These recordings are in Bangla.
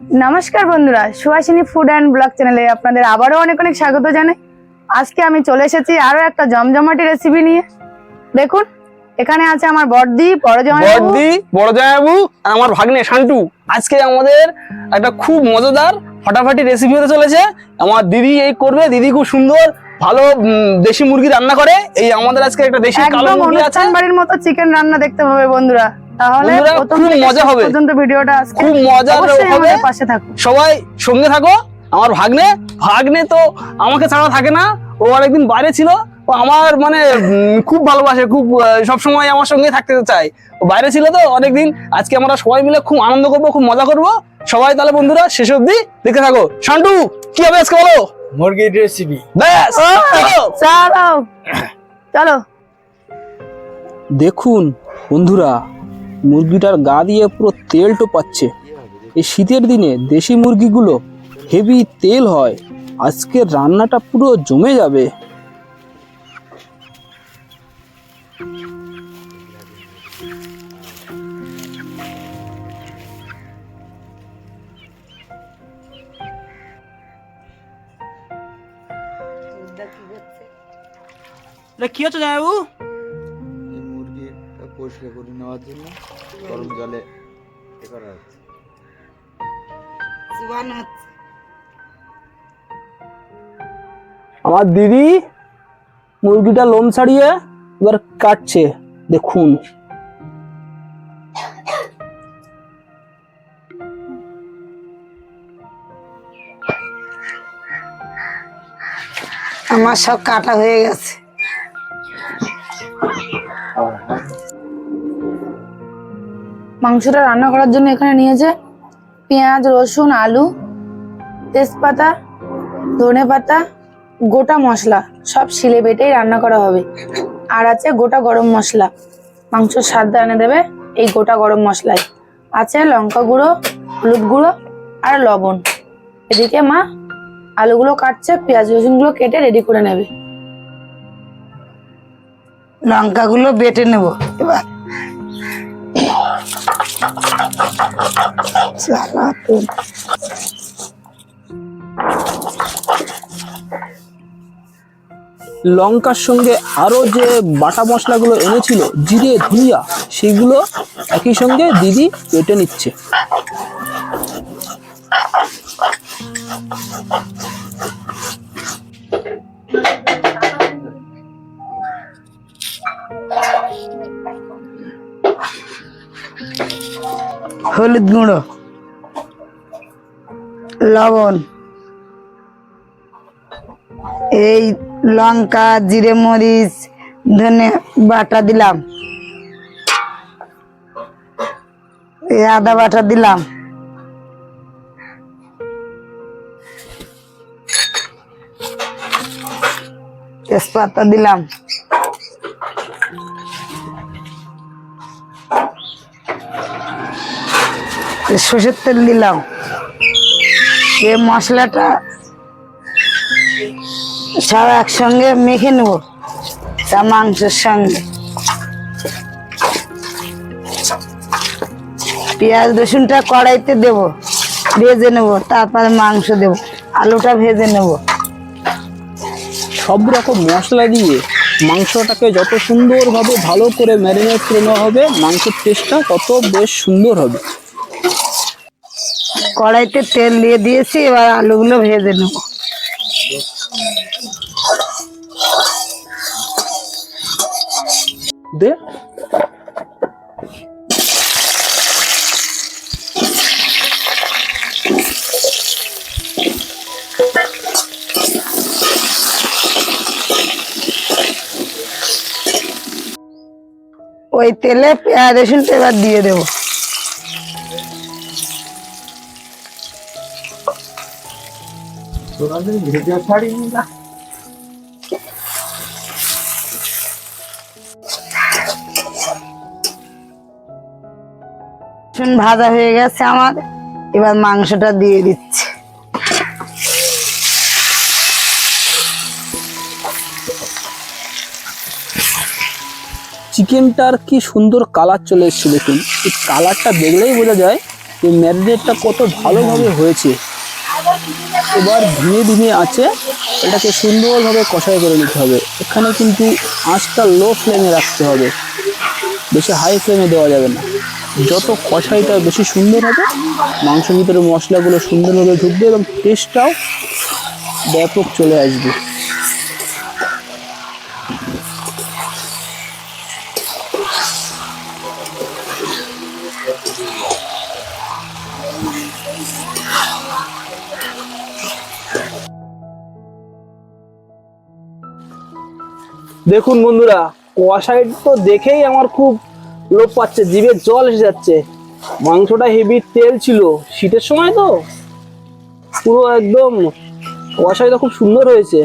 নমস্কার বন্ধুরা সুহাসিনী ফুড অ্যান্ড ব্লগ চ্যানেলে আপনাদের আবারও অনেক অনেক স্বাগত জানাই। আজকে আমি চলে এসেছি আরও একটা জমজমাটি রেসিপি নিয়ে। দেখুন এখানে আছে আমার বড়দি বড় বড়দি বড় জামাইবাবু আর আমার ভাগ্নে শান্টু। আজকে আমাদের একটা খুব মজাদার ফাটাফাটি রেসিপি হতে চলেছে। আমার দিদি এই করবে দিদি খুব সুন্দর ভালো দেশি মুরগি রান্না করে। এই আমাদের আজকে একটা দেশি কালো মুরগি আছে। বাড়ির মতো চিকেন রান্না দেখতে হবে বন্ধুরা। তাহলে খুব মজা হবে। পর্যন্ত ভিডিওটা আজকে খুব অবশ্যই হবে পাশে থাকুন সবাই সঙ্গে থাকো। আমার ভাগ্নে ভাগ্নে তো আমাকে ছাড়া থাকে না। ও অনেকদিন বাইরে ছিল। ও আমার মানে খুব ভালোবাসে খুব সব সময় আমার সঙ্গে থাকতে চায়। বাইরে ছিল তো অনেকদিন। আজকে আমরা সবাই মিলে খুব আনন্দ করব খুব মজা করব। সবাই তাহলে বন্ধুরা শেষ অব্দি দেখতে থাকো। শান্টু কি হবে আজকে বলো? মুরগির রেসিপি ব্যাস চলো। চলো। চলো। দেখুন বন্ধুরা মুরগিটার গা দিয়ে পুরো তেল টোপাচ্ছে। এই শীতের দিনে দেশি মুরগিগুলো হেভি তেল হয়। আজকে রান্নাটা পুরো জমে যাবে। কি হচ্ছে জামাইবাবু? পরিষ্কার করে নেওয়ার জন্য গরম জলে এ করা হচ্ছে। আমার দিদি মুরগিটা লোম ছাড়িয়ে এবার কাটছে দেখুন। আমার সব কাটা হয়ে গেছে। মাংসটা রান্না করার জন্য এখানে নিয়েছে পেঁয়াজ, রসুন, আলু, তেজপাতা, ধনে পাতা, গোটা মশলা। সব শিলে বেটেই রান্না করা হবে। আর আছে গোটা গরম মশলা। মাংস স্বাদ এনে দেবে এই গোটা গরম মশলায়। আছে লঙ্কা গুঁড়ো, হলুদ গুঁড়ো আর লবণ। এদিকে মা আলুগুলো কাটছে, পেঁয়াজ, রসুনগুলো কেটে রেডি করে নেবে। লঙ্কাগুলো বেটে নেব এবার। লঙ্কার সঙ্গে আরও যে বাটা মশলাগুলো এনেছিল, জিরে, ধনিয়া, সেগুলো একই সঙ্গে দিদি কেটে নিচ্ছে। হলুদ গুঁড়ো, লবণ, এই লঙ্কা, জিরে, মরিচ, ধনে বাটা দিলাম। এই আদা বাটা দিলাম। তেজপাতা দিলাম। সর্ষের তেল দিলাম। এই মশলাটা সব একসঙ্গে মেখে নেব, তা মাংসের সঙ্গে। পেঁয়াজ, রসুনটা কড়াইতে দেব, ভেজে নেব, তারপরে মাংস দেব, আলুটা ভেজে নেব। সব রকম মশলা দিয়ে মাংসটাকে যত সুন্দরভাবে ভালো করে ম্যারিনেট করে নেওয়া হবে, মাংসের টেস্টটা তত বেশ সুন্দর হবে। কড়াইতে তেল দিয়ে দিয়েছি এবার আলুগুলো ভেজে নেব। দে। ওই তেলে পেঁয়াজ রসুনটা এবার দিয়ে দেবো। ভাজা হয়ে গেছে আমার। এবার মাংসটা দিয়ে দিচ্ছে। চিকেনটার কি সুন্দর কালার চলে এসছে দেখুন। এই কালারটা দেখলেই বোঝা যায় যে ম্যারিনেটটা কত ভালোভাবে হয়েছে। এবার ধীরে ধীরে আছে, এটাকে সুন্দরভাবে কষাই করে নিতে হবে। এখানে কিন্তু আঁচটা লো ফ্লেমে রাখতে হবে। বেশি হাই ফ্লেমে দেওয়া যাবে না। যত কষাইটা বেশি সুন্দর হবে, মাংসের ভিতরে মশলাগুলো সুন্দরভাবে ঢুকবে এবং টেস্টটাও ব্যাপক চলে আসবে। দেখুন বন্ধুরা কষাই তো দেখেই আমার খুব লোভ পাচ্ছে, জিভে জল এসে যাচ্ছে। মাংসটা হেভি তেল ছিল, শীতের সময় তো। পুরো একদম কষাইটা খুব সুন্দর হয়েছে।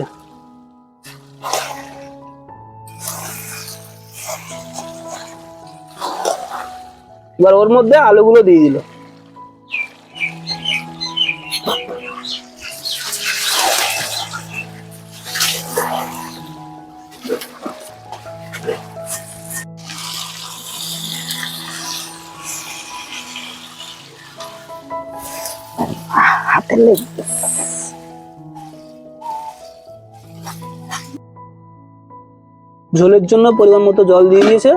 এবার ওর মধ্যে আলুগুলো দিয়ে দিল। হাতে ঝোলের জন্য পরিমাণ মতো জল দিয়ে দিয়েছে।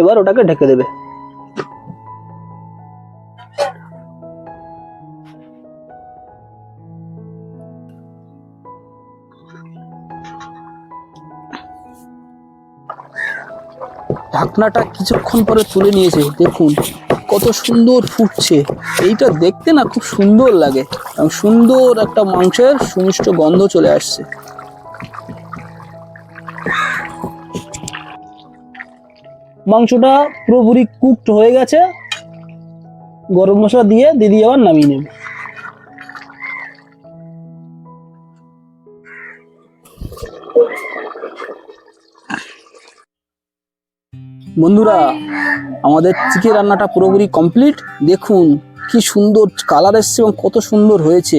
এবার ওটাকে ঢেকে দেবে। ঢাকনাটা কিছুক্ষণ পরে তুলে নিয়েছে, দেখুন। কত সুন্দর ফুটছে। এইটা দেখতে না খুব সুন্দর লাগে। এবং সুন্দর একটা মাংসের সুমিষ্ট গন্ধ চলে আসছে। মাংসটা পুরোপুরি কুকড হয়ে গেছে। গরম মশলা দিয়ে দিদি আবার নামিয়ে নেবে। বন্ধুরা, আমাদের চিকেন রান্নাটা পুরোপুরি কমপ্লিট দেখুন কি সুন্দর কালার এসছে এবং কত সুন্দর হয়েছে।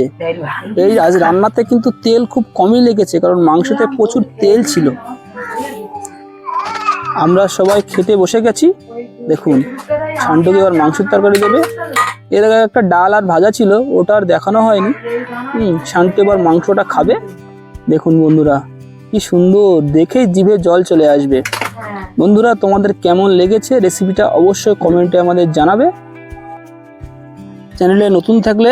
এই আজ রান্নাতে কিন্তু তেল খুব কমই লেগেছে, কারণ মাংসতে প্রচুর তেল ছিল। আমরা সবাই খেতে বসে গেছি। দেখুন ছান্টুকে এবার মাংসের তরকারি দেবে? এর আগে একটা ডাল আর ভাজা ছিল, ওটা আর দেখানো হয়নি। হুম, শান্তি এবার মাংসটা খাবে। দেখুন বন্ধুরা, কি সুন্দর, দেখেই জিভে জল চলে আসবে। বন্ধুরা, তোমাদের কেমন লেগেছে রেসিপিটা অবশ্যই কমেন্টে আমাদের জানাবে। চ্যানেলে নতুন থাকলে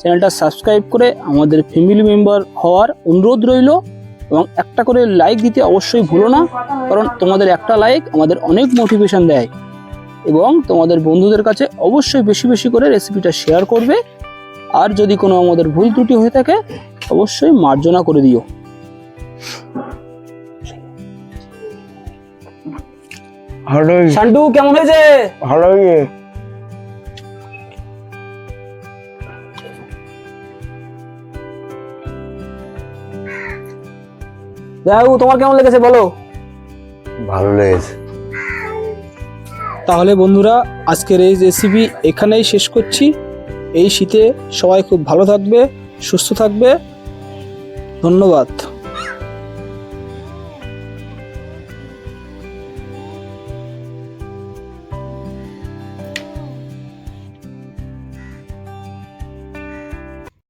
চ্যানেলটা সাবস্ক্রাইব করে আমাদের ফ্যামিলি মেম্বার হওয়ার অনুরোধ রইল এবং একটা করে লাইক দিতে অবশ্যই ভুলো না, কারণ তোমাদের একটা লাইক আমাদের অনেক মোটিভেশন দেয় এবং তোমাদের বন্ধুদের কাছে অবশ্যই বেশি বেশি করে রেসিপিটা শেয়ার করবে। আর যদি কোনো আমাদের ভুল ত্রুটি হয়ে থাকে, অবশ্যই মার্জনা করে দিও। ভালোই শান্টু কেমন হয়েছে? ভালোই দেখো তোমার কেমন লেগেছে বলো? ভালো লেগেছে। তাহলে বন্ধুরা আজকের এই রেসিপি এখানেই শেষ করছি। এই শীতে সবাই খুব ভালো থাকবে সুস্থ থাকবে। ধন্যবাদ।